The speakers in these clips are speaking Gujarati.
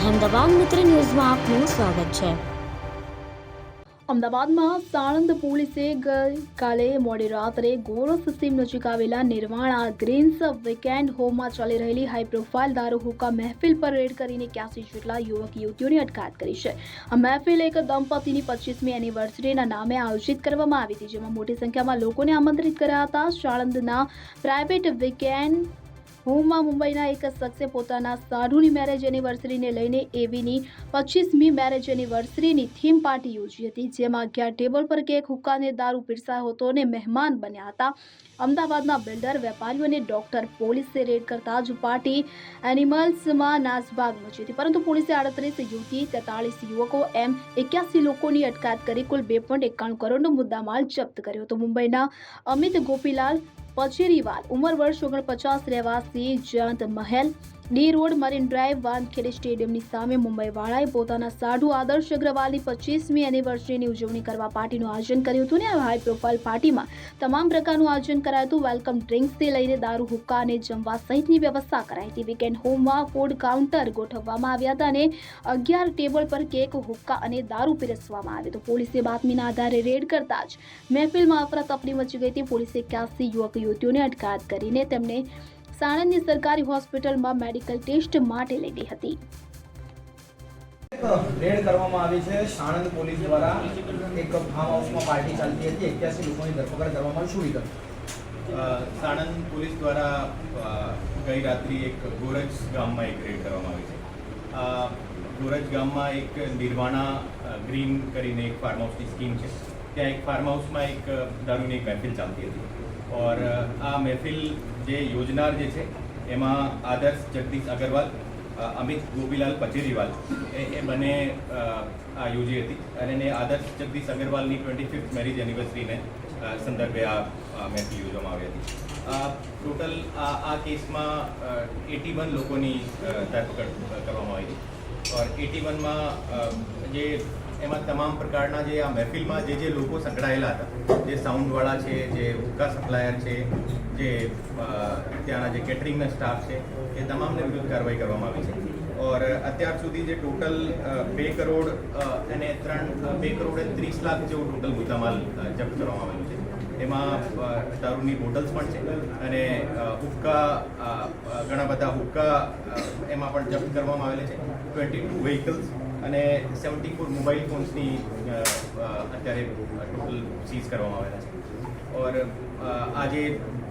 અહેમદાબાદ મિત્ર ન્યૂઝમાં આપનું સ્વાગત છે. અમદાવાદમાં સાણંદ પોલીસે ગઈકાલે મોડી રાત્રે ગોરસ સીમ નજીક આવેલા નિર્વાણા ગ્રીન્સ વીકેન્ડ હોમમાં ચાલી રહેલી હાઈ પ્રોફાઇલ દારૂ હુકા મહેફિલ પર રેડ કરીને ક્યાસી જેટલા યુવક યુવતીઓની અટકાયત કરી છે. આ મહેફિલ એક દંપતીની પચીસમી એનિવર્સરીના નામે આયોજિત કરવામાં આવી હતી, જેમાં મોટી સંખ્યામાં લોકોને આમંત્રિત કર્યા હતા. સાણંદના પ્રાઇવેટ વીકેન્ડ હોમમાં મુંબઈના એક શખ્સે પોતાના સાઢુની મેરેજ એનિવર્સરીને લઈને એવીની પચીસમી મેરેજ એનિવર્સરીની થીમ પાર્ટી યોજી હતી, જેમાં અગિયાર ટેબલ પર કેક, હુક્કાને દારૂ પીરસાયો હતો અને મહેમાન બન્યા હતા. અમદાવાદના બિલ્ડર વેપારીઓ અને ડોક્ટર પોલીસે રેડ કરતા જ પાર્ટી એનિમલ્સમાં નાસભાગ મચી હતી. પરંતુ પોલીસે આડત્રીસ યુવતી, તેતાળીસ યુવકો એમ એક્યાસી લોકોની અટકાયત કરી, કુલ બે પોઈન્ટ એકાણું કરોડનો મુદ્દામાલ જપ્ત કર્યો હતો. મુંબઈના અમિત ગોપીલાલ પચેરીવાલ ઉંમર વર્ષ ઓગણપચાસ રહેવાસી Jayant Mahal D road Marine Drive Wankhede સ્ટેડિયમની સામે મુંબઈવાળાએ પોતાના સાઢુ આદર્શ અગ્રવાલની પચીસમી એનિવર્સરીની ઉજવણી કરવા પાર્ટીનું આયોજન કર્યું હતું ને આ હાઈ પ્રોફાઇલ પાર્ટીમાં તમામ પ્રકારનું આયોજન કરાયું હતું. વેલકમ ડ્રિંક્સથી લઈને દારૂ, હુક્કા અને જમવા સહિતની વ્યવસ્થા કરાઈ હતી. વીકેન્ડ હોમમાં ફૂડ કાઉન્ટર ગોઠવવામાં આવ્યા હતા અને અગિયાર ટેબલ પર કેક હુક્કા અને દારૂ પીરસવામાં આવ્યો હતો. પોલીસે બાતમીના આધારે રેડ કરતા જ મહેફિલમાં અફરાતફરી મચી ગઈ હતી. પોલીસે એક્યાસી યુવક યુવતીઓને અટકાયત કરીને તેમને સાણંદની સરકારી હોસ્પિટલમાં મેડિકલ ટેસ્ટ માટે લઈ ગઈ હતી. એક રેડ કરવામાં આવી છે. સાણંદ પોલીસ દ્વારા એક ફાર્મ હાઉસમાં પાર્ટી ચાલતી હતી. એક્યાસી લોકોની ધરપકડ કરવામાં આવી. શું સાણંદ પોલીસ દ્વારા ગઈ રાત્રિ એક ગોરજ ગામમાં એક રેડ કરવામાં આવી છે. ગોરજ ગામમાં એક નિર્વાણા ગ્રીન કરીને એક ફાર્મ હાઉસની સ્કીમ છે. ત્યાં એક ફાર્મ હાઉસમાં એક દારૂની એક મહેફિલ ચાલતી હતી. ઓર આ મહેફિલ જે યોજનાર જે છે એમાં આદર્શ જગદીશ અગરવાલ અમિત ગોપીલાલ પચેરીવાલ એ એ બંને આ યોજી હતી અને એને આદર્શ જગદીશ અગરવાલની ટ્વેન્ટી ફિફ્થ મેરેજ એનિવર્સરીને સંદર્ભે આ મહેફિલ યોજવામાં આવી હતી। આ ટોટલ આ આ કેસમાં એટી વન લોકોની ધરપકડ કરવામાં આવી હતી। ઓર એટી વનમાં જે એમાં તમામ પ્રકારના જે આ મહેફિલમાં જે જે લોકો સંકળાયેલા હતા, જે સાઉન્ડવાળા છે, જે હુક્કા સપ્લાયર છે, જે ત્યાંના જે કેટરિંગના સ્ટાફ છે, એ તમામને વિરુદ્ધ કાર્યવાહી કરવામાં આવી છે. ઓર અત્યાર સુધી જે ટોટલ બે કરોડ અને ત્રણ બે કરોડ ત્રીસ લાખ જેવો ટોટલ મુદ્દામાલ જપ્ત કરવામાં આવેલું છે. એમાં દારૂની બોટલ્સ પણ છે અને હુક્કા ઘણા બધા હુક્કા એમાં પણ જપ્ત કરવામાં આવેલા છે. ટ્વેન્ટી ટુ વ્હીકલ્સ અને સેવન્ટી ફોર મોબાઈલ ફોન્સની અત્યારે ટોટલ સીઝ કરવામાં આવેલા છે. ઓર આજે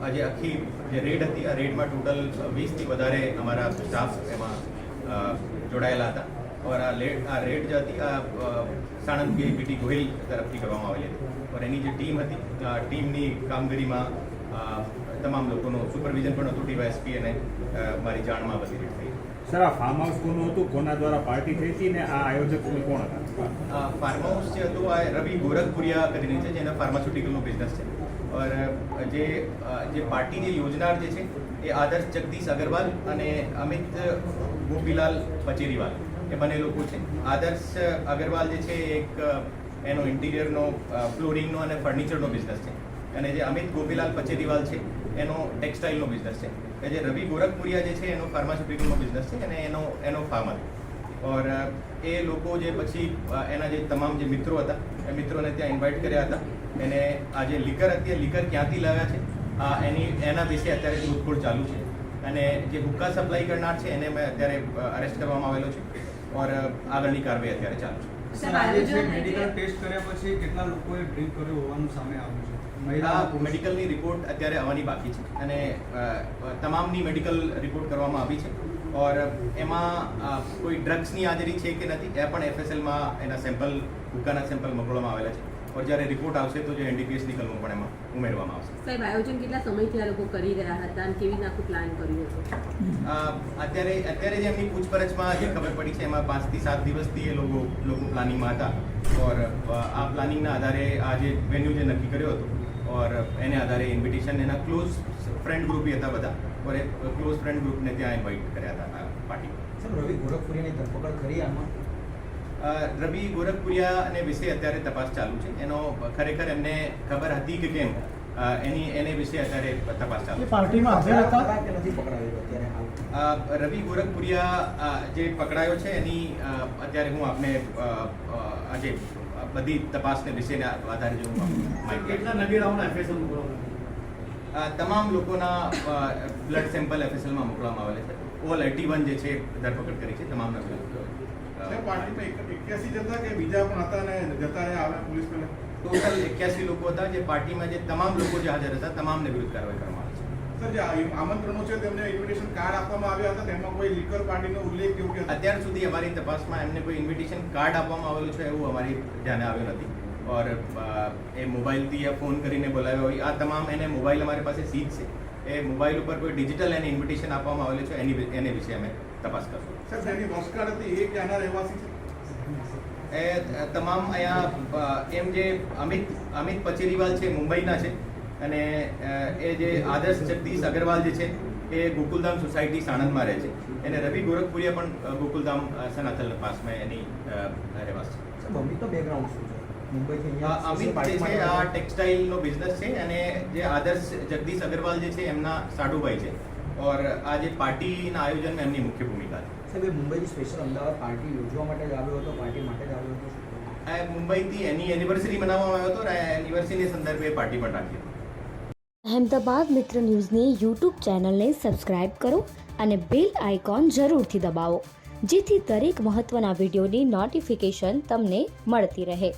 આજે આખી જે રેડ હતી, આ રેડમાં ટોટલ વીસથી વધારે અમારા સ્ટાફ એમાં જોડાયેલા હતા. ઓર આ લેડ આ રેડ જે હતી, આ સાણંદ પીટી ગોહિલ તરફથી કરવામાં આવેલી હતી. ઓર એની જે ટીમ હતી ટીમની કામગીરીમાં તમામ લોકોનું સુપરવિઝન પણ હતું ડીવાયએસપી અને મારી જાણમાં બધી રેડ થઈ. સર, આ ફાર્મ હાઉસ કોનું હતું? કોના દ્વારા પાર્ટી થઈ હતી ને આ આયોજક કોણ હતા? ફાર્મ હાઉસ જે હતું, આ રવિ ગોરખપુરિયા કરીને છે, જેના ફાર્માસ્યુટિકલનો બિઝનેસ છે. ઓર, જે જે પાર્ટી જે યોજનાર જે છે, એ આદર્શ જગદીશ અગરવાલ અને અમિત ગોપીલાલ પચેરીવાલ. એ બંને લોકો છે. આદર્શ અગરવાલ જે છે એક, એનો ઇન્ટિરિયરનો ફ્લોરિંગનો અને ફર્નિચરનો બિઝનેસ છે. અને જે અમિત ગોપીલાલ પચેરીવાલ છે એનો ટેક્સટાઇલનો બિઝનેસ છે. કે જે રવિ ગોરખપુરિયા જે છે, એનો ફાર્માસ્યુટિકલનો બિઝનેસ છે અને એનો એનો ફાર્મર ઓર, એ લોકો જે પછી એના જે તમામ જે મિત્રો હતા, એ મિત્રોને ત્યાં ઇન્વાઇટ કર્યા હતા. એને આ જે લીકર હતી લીકર ક્યાંથી લાવ્યા છે? આ એની, એના વિશે અત્યારે શોધખોળ ચાલુ છે. અને જે હુક્કા સપ્લાય કરનાર છે, એને મેં અત્યારે અરેસ્ટ કરવામાં આવેલો છે. ઓર, આગળની કાર્યવાહી અત્યારે ચાલુ છે. મેડિકલ ટેસ્ટ કર્યા પછી કેટલા લોકોએ ડ્રિંક કર્યું હોવાનું સામે આવ્યું છે? મહિલા મેડિકલની રિપોર્ટ અત્યારે આવવાની બાકી છે અને તમામની મેડિકલ રિપોર્ટ કરવામાં આવી છે. ઓર એમાં કોઈ ડ્રગ્સની હાજરી છે કે નથી એ પણ એફએસએલમાં એના સેમ્પલ ભૂકાના સેમ્પલ મોકલવામાં આવેલા છે. ઓર જ્યારે રિપોર્ટ આવશે તો જે એનડીપીએસની કલમો પણ એમાં ઉમેરવામાં આવશે. સાહેબ આયોજન કેટલા સમયથી આ લોકો કરી રહ્યા હતા અને કેવી રીતે આખું પ્લાન કર્યું હતું? અત્યારે અત્યારે જે એમની પૂછપરછમાં જે ખબર પડી છે એમાં પાંચથી સાત દિવસથી એ લોકો લોકો પ્લાનિંગમાં હતા. ઓર આ પ્લાનિંગના આધારે આ જે વેન્યુ જે નક્કી કર્યો હતો ઓર એને આધારે ઇન્વિટેશન એના ક્લોઝ ફ્રેન્ડ ગ્રુપ હતા બધા. ઓર એ ક્લોઝ ફ્રેન્ડ ગ્રુપને ત્યાં ઇન્વાઇટ કર્યા હતા પાર્ટી. સર રવિ ગોરખપુરીની ધરપકડ કરી આમાં? રવિ ગોરખપુરિયા અને વિશે અત્યારે તપાસ ચાલુ છે. એનો ખરેખર એમને ખબર હતી કે કેમ? એની એને વિશે અત્યારે તપાસ ચાલુ છે. પાર્ટીમાં હાજર હતા? કે નથી પકડાયો અત્યારે રવિ ગોરખપુરિયા જે પકડાયો છે એની અત્યારે હું આપને આજે બધી તપાસને વિશેના આધારે જો તમામ લોકોના બ્લડ સેમ્પલ એફએસએલમાં મોકલવામાં આવેલા છે. ઓલ એટી વન જે છે ધરપકડ કરી છે તમામના ટોટલ એક્યાસી લોકો હતા જે પાર્ટીમાં જે તમામ લોકો જે હાજર હતા તમામને વિરુદ્ધ કાર્યવાહી કરવામાં આવી છે. આમંત્રણો છે તેમને ઇન્વિટેશન કાર્ડ આપવામાં આવ્યા હતા તેમાં કોઈ લીકર પાર્ટીનો ઉલ્લેખ કે અત્યાર સુધી અમારી તપાસમાં એમને કોઈ ઇન્વિટેશન કાર્ડ આપવામાં આવેલું છે એવું અમારી ધ્યાને આવ્યું નથી. ઓર એ મોબાઈલથી યા ફોન કરીને બોલાવ્યો હોય આ તમામ એને મોબાઈલ અમારી પાસે સીધ છે. એ મોબાઈલ ઉપર કોઈ ડિજિટલ એને ઇન્વિટેશન આપવામાં આવેલું છે એની એને વિશે અમે તપાસ કરશું. એ તમામ અહીંયા એમ જે અમિત અમિત પચેરીવાલ છે મુંબઈના છે અને એ જે આદર્શ જગદીશ અગરવાલ જે છે એ ગોકુલધામ સોસાયટી સાણંદમાં રહે છે. એને રવિ ગોરખપુરિયા પણ ગોકુલધામ સનાતન પાસમાં એની રહેવાસ છે. બેકગ્રાઉન્ડ શું અહીંયા અમિત જે છે આ ટેક્સટાઇલનો બિઝનેસ છે અને જે આદર્શ જગદીશ અગરવાલ જે છે એમના સાડુભાઈ છે. ઓર આ જે પાર્ટીના આયોજનમાં એમની મુખ્ય ભૂમિકા છે સાહેબ એ મુંબઈથી સ્પેશિયલ અમદાવાદ પાર્ટી યોજવા માટે જ આવ્યો હતો પાર્ટી માટે જ આવ્યો હતો આ મુંબઈથી એની એનિવર્સરી મનાવવામાં આવ્યો હતો અને એનિવર્સરીની સંદર્ભે પાર્ટી પણ રાખી હતી અહેમદાબાદ મિત્ર ન્યૂઝની યુટ્યુબ ચેનલને સબસ્ક્રાઇબ કરો અને બેલ આઇકોન જરૂરથી દબાવો જેથી દરેક મહત્ત્વના વિડીયોની નોટિફિકેશન તમને મળતી રહે